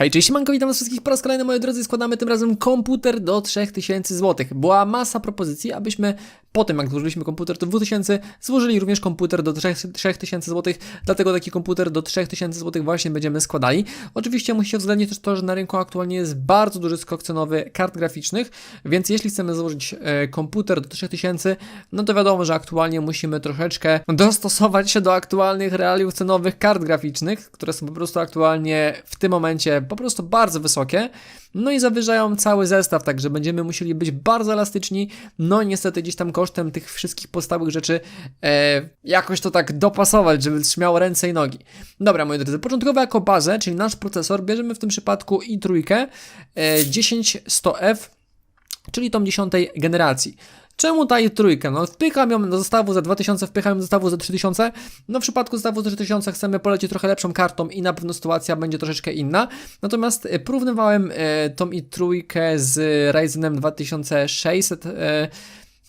Hej, cześć, manko, witam was wszystkich po raz kolejny, moi drodzy, składamy tym razem komputer do 3000 zł. Była masa propozycji, abyśmy po tym, jak złożyliśmy komputer do 2000, złożyli również komputer do 3 3000 zł, dlatego taki komputer do 3000 zł właśnie będziemy składali. Oczywiście musicie uwzględnić też to, że na rynku aktualnie jest bardzo duży skok cenowy kart graficznych, więc jeśli chcemy złożyć e, komputer do 3000, no to wiadomo, że aktualnie musimy troszeczkę dostosować się do aktualnych realiów cenowych kart graficznych, które są po prostu aktualnie w tym momencie po prostu bardzo wysokie, no i zawyżają cały zestaw, także będziemy musieli być bardzo elastyczni, no i niestety gdzieś tam kosztem tych wszystkich podstawowych rzeczy e, jakoś to tak dopasować, żeby trzymało ręce i nogi. Dobra, moi drodzy, początkowo jako bazę, czyli nasz procesor, bierzemy w tym przypadku i trójkę e, 10100F, czyli tą dziesiątej generacji. Czemu ta i trójka? No wpycham ją do zestawu za 2000, wpycham ją do zestawu za 3000. No w przypadku zestawu za 3000 chcemy polecieć trochę lepszą kartą i na pewno sytuacja będzie troszeczkę inna. Natomiast e, porównywałem e, tą i trójkę z Ryzenem 2600 e,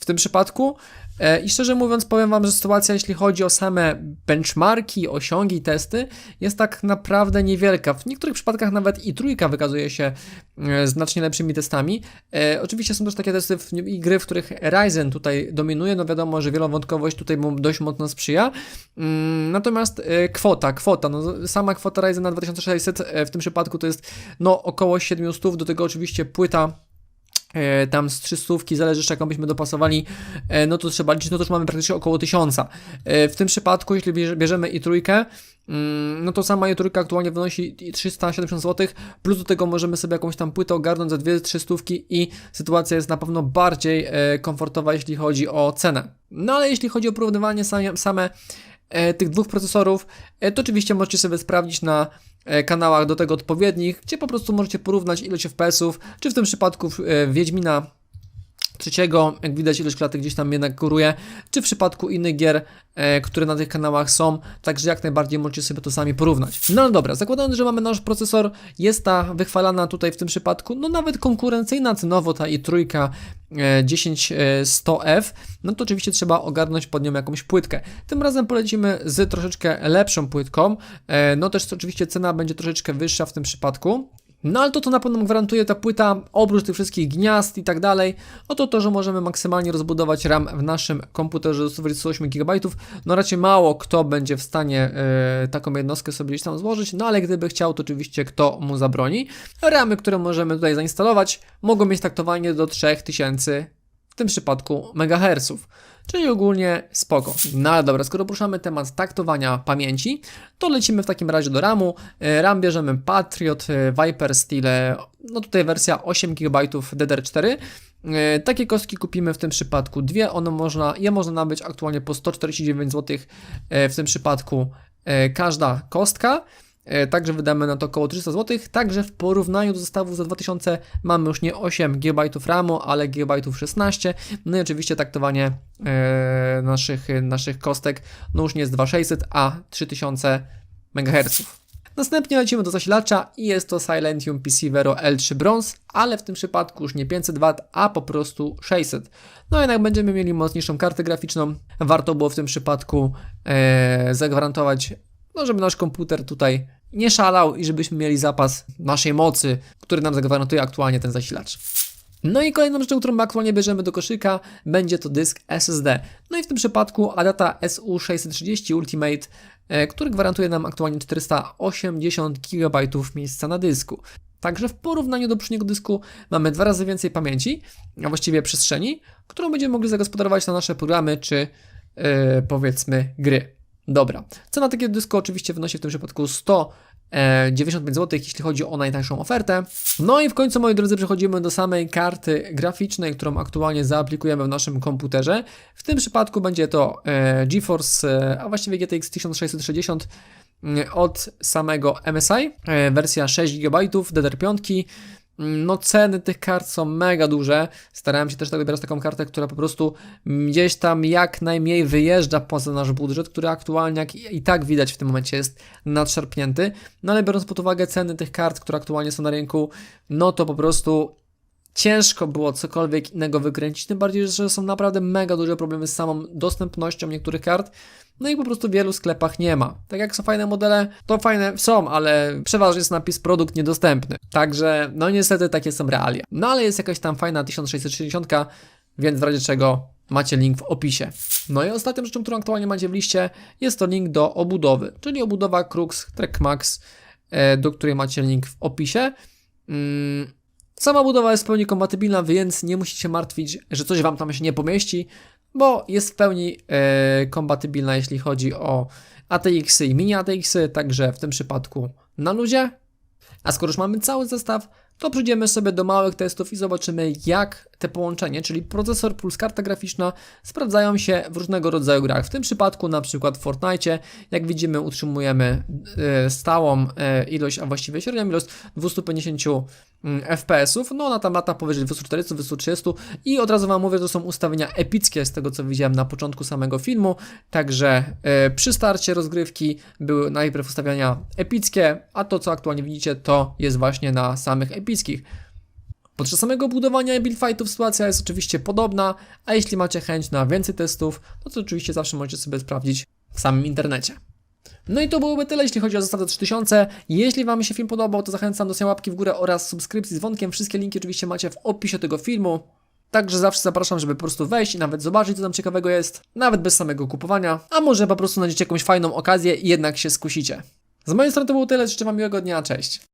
w tym przypadku. E, I szczerze mówiąc, powiem Wam, że sytuacja, jeśli chodzi o same benchmarki, osiągi testy, jest tak naprawdę niewielka. W niektórych przypadkach nawet i trójka wykazuje się e, znacznie lepszymi testami. E, oczywiście są też takie testy i gry, w których Ryzen tutaj dominuje. No wiadomo, że wielowątkowość tutaj mu dość mocno sprzyja. Mm, natomiast kwota, kwota, no sama kwota Ryzena 2600 e, w tym przypadku to jest no około 700, do tego oczywiście płyta tam z 300, zależy jeszcze jaką byśmy dopasowali, e, no to trzeba liczyć, no to już mamy praktycznie około 1000. E, w tym przypadku, jeśli bierze- bierzemy i trójkę, mm, no to sama i trójka aktualnie wynosi i 370 zł, plus do tego możemy sobie jakąś tam płytę ogarnąć za 2-300 i sytuacja jest na pewno bardziej e, komfortowa, jeśli chodzi o cenę. No ale jeśli chodzi o porównywanie same, same e, tych dwóch procesorów, e, to oczywiście możecie sobie sprawdzić na e, kanałach do tego odpowiednich, gdzie po prostu możecie porównać ilość FPS-ów, czy w tym przypadku e, Wiedźmina trzeciego, jak widać ilość klatek gdzieś tam jednak góruje, czy w przypadku innych gier, e, które na tych kanałach są, także jak najbardziej możecie sobie to sami porównać. No ale dobra, zakładając, że mamy nasz procesor, jest ta wychwalana tutaj w tym przypadku, no nawet konkurencyjna cenowo ta i trójka e, 10100F, no to oczywiście trzeba ogarnąć pod nią jakąś płytkę. Tym razem polecimy z troszeczkę lepszą płytką, e, no też oczywiście cena będzie troszeczkę wyższa w tym przypadku, no ale to, co na pewno gwarantuje ta płyta, oprócz tych wszystkich gniazd i tak dalej, no to to, że możemy maksymalnie rozbudować RAM w naszym komputerze do 128 GB. No raczej mało kto będzie w stanie e, taką jednostkę sobie gdzieś tam złożyć, no ale gdyby chciał, to oczywiście kto mu zabroni. Ramy, które możemy tutaj zainstalować, mogą mieć taktowanie do 3000 w tym przypadku megaherców. Czyli ogólnie spoko. No ale dobra, skoro poruszamy temat taktowania pamięci, to lecimy w takim razie do RAMu. E, RAM bierzemy Patriot e, Viper Steel, no tutaj wersja 8 GB DDR4. E, Takie kostki kupimy w tym przypadku dwie, one można, je można nabyć aktualnie po 149 zł e, w tym przypadku każda kostka. E, Także wydamy na to około 300 zł. Także w porównaniu do zestawów za 2000 mamy już nie 8 GB RAMu, ale GB 16. No i oczywiście taktowanie e, naszych, naszych kostek no już nie jest 2600, a 3000 MHz. Następnie lecimy do zasilacza i jest to Silentium PC Vero L3 Bronze, ale w tym przypadku już nie 500 W, a po prostu 600. No jednak będziemy mieli mocniejszą kartę graficzną. Warto było w tym przypadku e, zagwarantować, no żeby nasz komputer tutaj nie szalał i żebyśmy mieli zapas naszej mocy, który nam zagwarantuje aktualnie ten zasilacz. No i kolejną rzeczą, którą aktualnie bierzemy do koszyka, będzie to dysk SSD. No i w tym przypadku Adata SU630 Ultimate, e, który gwarantuje nam aktualnie 480 GB miejsca na dysku. Także w porównaniu do poprzedniego dysku mamy dwa razy więcej pamięci, a właściwie przestrzeni, którą będziemy mogli zagospodarować na nasze programy czy e, powiedzmy gry. Dobra, cena takiego dysku oczywiście wynosi w tym przypadku 100 e, 95 zł, jeśli chodzi o najtańszą ofertę. No i w końcu, moi drodzy, przechodzimy do samej karty graficznej, którą aktualnie zaaplikujemy w naszym komputerze. W tym przypadku będzie to e, GeForce, e, a właściwie GTX 1660 mm, od samego MSI, e, wersja 6 GB DDR5. No ceny tych kart są mega duże. Starałem się też tak wybierać taką kartę, która po prostu gdzieś tam jak najmniej wyjeżdża poza nasz budżet, który aktualnie jak i i tak widać w tym momencie jest nadszarpnięty. No ale biorąc pod uwagę ceny tych kart, które aktualnie są na rynku, no to po prostu ciężko było cokolwiek innego wykręcić, tym bardziej, że są naprawdę mega duże problemy z samą dostępnością niektórych kart. No i po prostu w wielu sklepach nie ma. Tak jak są fajne modele, to fajne są, ale przeważnie jest napis produkt niedostępny. Także, no niestety takie są realia. No ale jest jakaś tam fajna 1660, więc w razie czego macie link w opisie. No i ostatnią rzeczą, którą aktualnie macie w liście, jest to link do obudowy, czyli obudowa Crux Trek Max, e, do której macie link w opisie. Mm, Sama budowa jest w pełni kompatybilna, więc nie musicie martwić, że coś Wam tam się nie pomieści, bo jest w pełni e, kompatybilna, jeśli chodzi o ATX-y i mini ATX-y, także w tym przypadku na luzie. A skoro już mamy cały zestaw, to przejdziemy sobie do małych testów i zobaczymy, jak te połączenie, czyli procesor plus karta graficzna, sprawdzają się w różnego rodzaju grach. W tym przypadku, na przykład w Fortnite, jak widzimy, utrzymujemy e, stałą e, ilość, a właściwie średnią ilość 250 mm, FPS-ów. No, ona tam lata powyżej 240, 230 i od razu Wam mówię, to są ustawienia epickie z tego, co widziałem na początku samego filmu. Także e, przy starcie rozgrywki były najpierw ustawienia epickie, a to, co aktualnie widzicie, to jest właśnie na samych epickich. Podczas samego budowania build fightów sytuacja jest oczywiście podobna, a jeśli macie chęć na więcej testów, no to oczywiście zawsze możecie sobie sprawdzić w samym internecie. No i to byłoby tyle, jeśli chodzi o zestaw za 3000. Jeśli Wam się film podobał, to zachęcam do łapki w górę oraz subskrypcji z dzwonkiem. Wszystkie linki oczywiście macie w opisie tego filmu. Także zawsze zapraszam, żeby po prostu wejść i nawet zobaczyć, co tam ciekawego jest, nawet bez samego kupowania, a może po prostu znajdziecie jakąś fajną okazję i jednak się skusicie. Z mojej strony to było tyle, życzę Wam miłego dnia, cześć!